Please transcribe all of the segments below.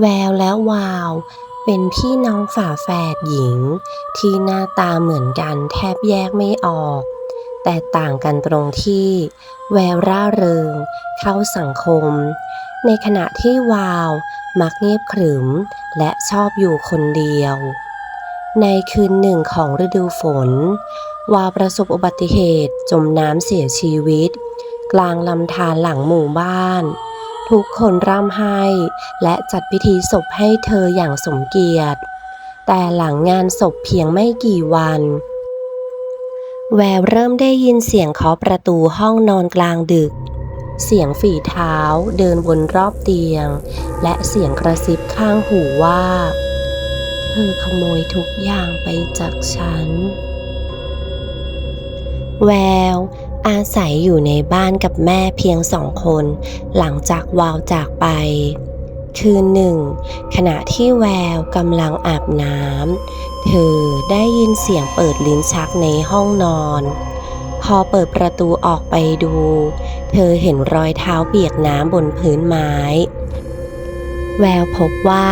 แววและวาว เป็นพี่น้องฝาแฝดหญิง ที่หน้าตาเหมือนกันแทบแยกไม่ออก แต่ต่างกันตรงที่ แววร่าเริง เข้าสังคม ในขณะที่วาวมักเงียบขรึม และชอบอยู่คนเดียว ในคืนหนึ่งของฤดูฝน วาวประสบอุบัติเหตุจมน้ำเสียชีวิต กลางลำธารหลังหมู่บ้าน ทุกคนร่ำไห้ และจัดพิธีศพให้เธออย่างสมเกียรติ แต่หลังงานศพเพียงไม่กี่วัน แววเริ่มได้ยินเสียงเคาะประตูห้องนอนกลางดึก เสียงฝีเท้าเดินวนรอบเตียง และเสียงกระซิบข้างหูว่า เธอขโมยทุกอย่างไปจากฉัน แวว อาศัยอยู่ในบ้านกับแม่เพียงสองคน หลังจากวาวจากไป คืนหนึ่ง ขณะที่แววกำลังอาบน้ำเธอได้ยินเสียงเปิดลิ้นชักในห้องนอน พอเปิดประตูออกไปดู เธอเห็นรอยเท้าเปียกน้ำบนพื้นไม้ แววพบว่า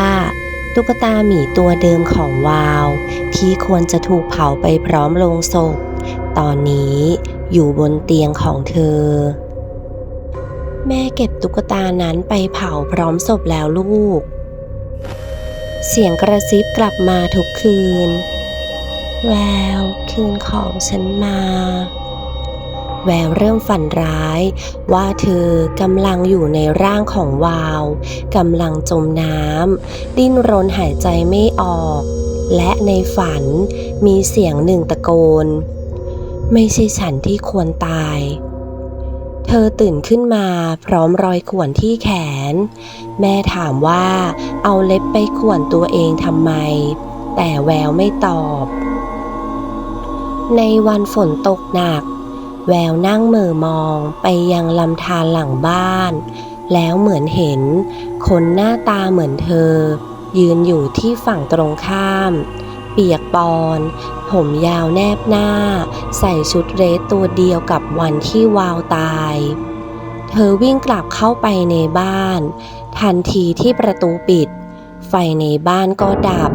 ตุ๊กตาหมีตัวเดิมของวาว ที่ควรจะถูกเผาไปพร้อมโลงศพ ตอนนี้อยู่บนเตียงของเธอ แม่เก็บตุ๊กตานั้นไปเผาพร้อมศพแล้วลูก เสียงกระซิบกลับมาทุกคืน แววคืนของฉันมา แววเริ่มฝันร้าย ว่าเธอกำลังอยู่ในร่างของวาวกำลังจมน้ำดิ้นรนหายใจไม่ออกและในฝันมีเสียงหนึ่งตะโกน ไม่ใช่ฉันที่ควรตาย เธอตื่นขึ้นมาพร้อมรอยข่วนที่แขน แม่ถามว่าเอาเล็บไปข่วนตัวเองทำไม แต่แววไม่ตอบ ในวันฝนตกหนัก แววนั่งเหม่อมองไปยังลำธารหลังบ้าน แล้วเหมือนเห็น คนหน้าตาเหมือนเธอ ยืนอยู่ที่ฝั่งตรงข้าม เปียกปอน ผมยาวแนบหน้า ใส่ชุดเรสตัวเดียวกับวันที่วาวตาย เธอวิ่งกลับเข้าไปในบ้าน ทันทีที่ประตูปิด ไฟในบ้านก็ดับ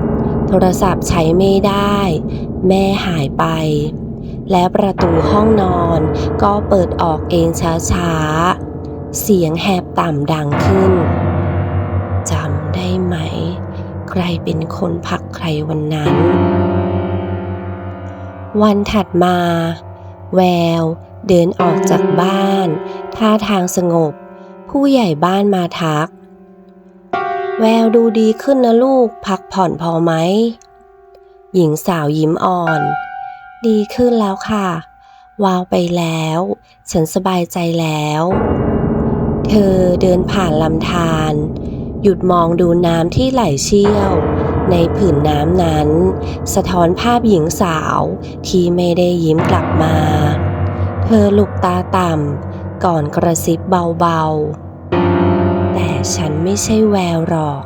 โทรศัพท์ใช้ไม่ได้ แม่หายไป และประตูห้องนอนก็เปิดออกเองช้าๆ เสียงแหบต่ำดังขึ้นจำได้ไหม ใครเป็นคนผลักใครวันนั้น วันถัดมา แวว เดินออกจากบ้าน ท่าทางสงบ ผู้ใหญ่บ้านมาทัก แววดูดีขึ้นนะลูก พักผ่อนพอไหม หญิงสาวยิ้มอ่อน ดีขึ้นแล้วค่ะ วาวไปแล้ว ฉันสบายใจแล้ว เธอเดินผ่านลำธาร หยุดมองดูน้ำที่ไหลเชี่ยว ในผืนน้ำนั้น สะท้อนภาพหญิงสาวที่ไม่ได้ยิ้มกลับมา เธอลุกตาต่ำก่อนกระซิบเบาๆ แต่ฉันไม่ใช่แววหรอก